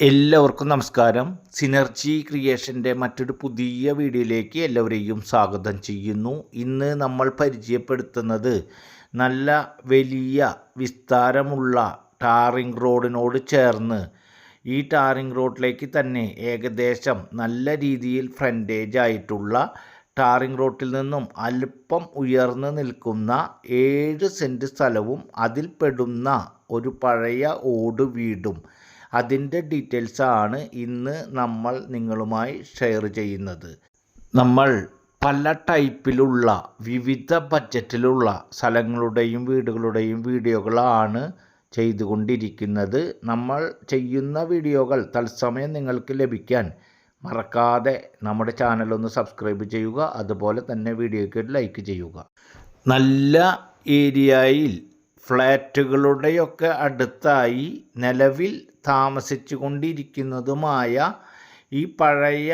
എല്ലാവർക്കും നമസ്കാരം. സിനർജി ക്രിയേഷന്റെ മറ്റൊരു പുതിയ വീഡിയോയിലേക്ക് എല്ലാവരെയും സ്വാഗതം ചെയ്യുന്നു. ഇന്ന് നമ്മൾ പരിചയപ്പെടുത്തുന്നത് നല്ല വലിയ വിസ്താരമുള്ള ടാറിംഗ് റോഡിനോട് ചേർന്ന് ഈ ടാറിംഗ് റോഡിലേക്ക് തന്നെ ഏകദേശം നല്ല രീതിയിൽ ഫ്രണ്ടേജ് ആയിട്ടുള്ള ടാറിംഗ് റോട്ടിൽ നിന്നും അല്പം ഉയർന്നു നിൽക്കുന്ന ഏഴ് സെന്റ് സ്ഥലവും അതിൽപ്പെടുന്ന ഒരു പഴയ ഓട് വീടും അതിന്റെ ആണ് ഇന്ന് നമ്മൾ നിങ്ങളുമായി ഷെയർ ചെയ്യുന്നത്. നമ്മൾ പല ടൈപ്പിലുള്ള വിവിധ ബഡ്ജറ്റിലുള്ള സ്ഥലങ്ങളുടെയും വീടുകളുടെയും വീഡിയോകളാണ് ചെയ്തുകൊണ്ടിരിക്കുന്നത്. നമ്മൾ ചെയ്യുന്ന വീഡിയോകൾ തത്സമയം നിങ്ങൾക്ക് ലഭിക്കാൻ മറക്കാതെ നമ്മുടെ ചാനൽ ഒന്ന് സബ്സ്ക്രൈബ് ചെയ്യുക അതുപോലെ തന്നെ വീഡിയോയ്ക്ക് ലൈക്ക് ചെയ്യുക. നല്ല ഏരിയയിൽ ഫ്ലാറ്റുകളുടെയൊക്കെ അടുത്തായി നിലവിൽ താമസിച്ചു കൊണ്ടിരിക്കുന്നതുമായ ഈ പഴയ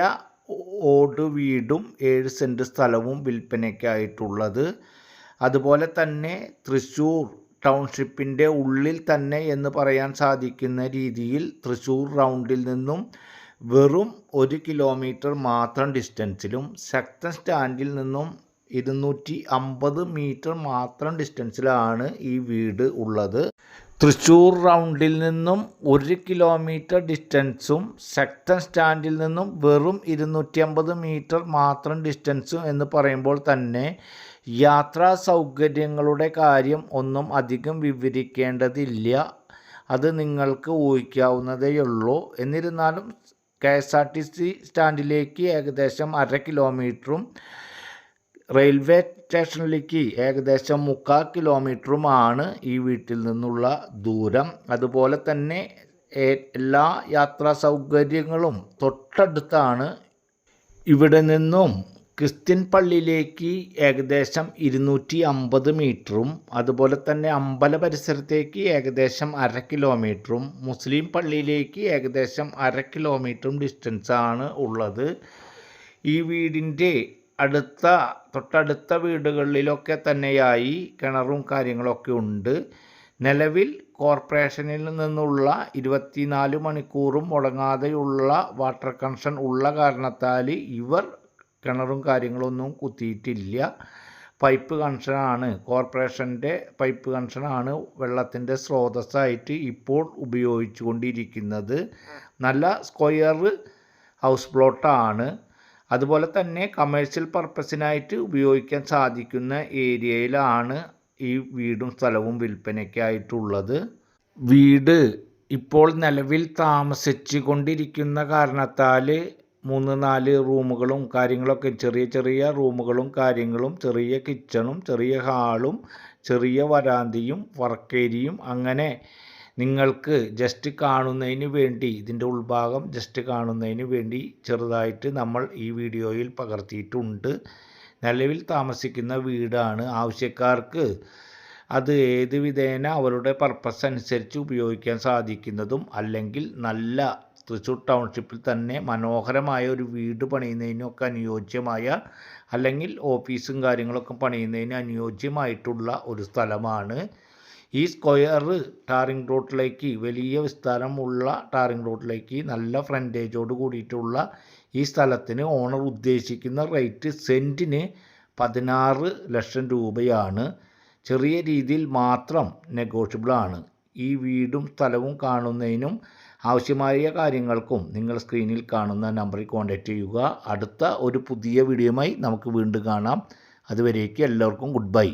ഓട് വീടും ഏഴ് സെന്റ് സ്ഥലവും വിൽപ്പനയ്ക്കായിട്ടുള്ളത്. അതുപോലെ തന്നെ തൃശ്ശൂർ ടൗൺഷിപ്പിന്റെ ഉള്ളിൽ തന്നെ എന്ന് പറയാൻ സാധിക്കുന്ന രീതിയിൽ തൃശ്ശൂർ റൗണ്ടിൽ നിന്നും വെറും ഒരു കിലോമീറ്റർ മാത്രം ഡിസ്റ്റൻസിലും ശക്തൻ സ്റ്റാൻഡിൽ നിന്നും ഇരുന്നൂറ്റി അമ്പത് മീറ്റർ മാത്രം ഡിസ്റ്റൻസിലാണ് ഈ വീട് ഉള്ളത്. തൃശ്ശൂർ റൗണ്ടിൽ നിന്നും ഒരു കിലോമീറ്റർ ഡിസ്റ്റൻസും ശക്തൻ സ്റ്റാൻഡിൽ നിന്നും വെറും ഇരുന്നൂറ്റി അമ്പത് മീറ്റർ മാത്രം ഡിസ്റ്റൻസും എന്ന് പറയുമ്പോൾ തന്നെ യാത്രാ സൗകര്യങ്ങളുടെ കാര്യം ഒന്നും അധികം വിവരിക്കേണ്ടതില്ല. അത് നിങ്ങൾക്ക് ഊഹിക്കാവുന്നതേയുള്ളൂ എന്നിരുന്നാലും K S R T C സ്റ്റാൻഡിലേക്ക് ഏകദേശം അര കിലോമീറ്ററും റെയിൽവേ സ്റ്റേഷനിലേക്ക് ഏകദേശം മുക്കാൽ കിലോമീറ്ററുമാണ് ഈ വീട്ടിൽ നിന്നുള്ള ദൂരം. അതുപോലെ തന്നെ എല്ലാ യാത്രാ സൗകര്യങ്ങളും തൊട്ടടുത്താണ്. ഇവിടെ നിന്നും ക്രിസ്ത്യൻ പള്ളിയിലേക്ക് ഏകദേശം ഇരുന്നൂറ്റി അമ്പത് മീറ്ററും അതുപോലെ തന്നെ അമ്പല പരിസരത്തേക്ക് ഏകദേശം അര കിലോമീറ്ററും മുസ്ലിം പള്ളിയിലേക്ക് ഏകദേശം അര കിലോമീറ്ററും ഡിസ്റ്റൻസാണ് ഉള്ളത്. ഈ വീടിന്റെ അടുത്ത തൊട്ടടുത്ത വീടുകളിലൊക്കെ തന്നെയായി കിണറും കാര്യങ്ങളൊക്കെ ഉണ്ട്. നിലവിൽ കോർപ്പറേഷനിൽ നിന്നുള്ള ഇരുപത്തിനാല് മണിക്കൂറും മുടങ്ങാതെയുള്ള വാട്ടർ കണക്ഷൻ ഉള്ള കാരണത്താൽ ഇവർ കിണറും കാര്യങ്ങളൊന്നും കുത്തിയിട്ടില്ല. പൈപ്പ് കണക്ഷനാണ് കോർപ്പറേഷന്റെ പൈപ്പ് കണക്ഷനാണ് വെള്ളത്തിന്റെ സ്രോതസ്സായിട്ട് ഇപ്പോൾ ഉപയോഗിച്ചു കൊണ്ടിരിക്കുന്നത് നല്ല സ്ക്വയർ ഹൗസ് പ്ലോട്ടാണ്. അതുപോലെ തന്നെ കമേഴ്ഷ്യൽ പർപ്പസിനായിട്ട് ഉപയോഗിക്കാൻ സാധിക്കുന്ന ഏരിയയിലാണ് ഈ വീടും സ്ഥലവും വിൽപ്പനയ്ക്കായിട്ടുള്ളത് വീട് ഇപ്പോൾ നിലവിൽ താമസിച്ചു കൊണ്ടിരിക്കുന്ന കാരണത്താൽ മൂന്ന് നാല് റൂമുകളും കാര്യങ്ങളൊക്കെ ചെറിയ ചെറിയ റൂമുകളും കാര്യങ്ങളും ചെറിയ കിച്ചണും ചെറിയ ഹാളും ചെറിയ വരാന്തയും വർക്കേരിയും അങ്ങനെ നിങ്ങൾക്ക് ജസ്റ്റ് കാണുന്നതിന് വേണ്ടി ഇതിന്റെ ഉൾഭാഗം ജസ്റ്റ് കാണുന്നതിന് വേണ്ടി ചെറുതായിട്ട് നമ്മൾ ഈ വീഡിയോയിൽ പകർത്തിയിട്ടുണ്ട്. നിലവിൽ താമസിക്കുന്ന വീടാണ് ആവശ്യക്കാർക്ക് അത് ഏത് വിധേന അവരുടെ പർപ്പസ് അനുസരിച്ച് ഉപയോഗിക്കാൻ സാധിക്കുന്നതും അല്ലെങ്കിൽ നല്ല തൃശ്ശൂർ ടൗൺഷിപ്പിൽ തന്നെ മനോഹരമായ ഒരു വീട് പണിയുന്നതിനൊക്കെ അനുയോജ്യമായ അല്ലെങ്കിൽ ഓഫീസും കാര്യങ്ങളൊക്കെ പണിയുന്നതിന് അനുയോജ്യമായിട്ടുള്ള ഒരു സ്ഥലമാണ്. ഈ സ്ക്വയർ ടാറിംഗ് റോട്ടിലേക്ക് വലിയ വിസ്താരമുള്ള ടാറിംഗ് റോട്ടിലേക്ക് നല്ല ഫ്രണ്ടേജോട് കൂടിയിട്ടുള്ള ഈ സ്ഥലത്തിന് ഓണർ ഉദ്ദേശിക്കുന്ന റേറ്റ് സെന്റിന് പതിനാറ് ലക്ഷം രൂപയാണ്. ചെറിയ രീതിയിൽ മാത്രം നെഗോഷ്യബിളാണ്. ഈ വീടും സ്ഥലവും കാണുന്നതിനും ആവശ്യമായ കാര്യങ്ങൾക്കും നിങ്ങൾ സ്ക്രീനിൽ കാണുന്ന നമ്പറിൽ കോൺടാക്റ്റ് ചെയ്യുക. അടുത്ത ഒരു പുതിയ വീഡിയോയുമായി നമുക്ക് വീണ്ടും കാണാം. അതുവരേക്ക് എല്ലാവർക്കും ഗുഡ് ബൈ.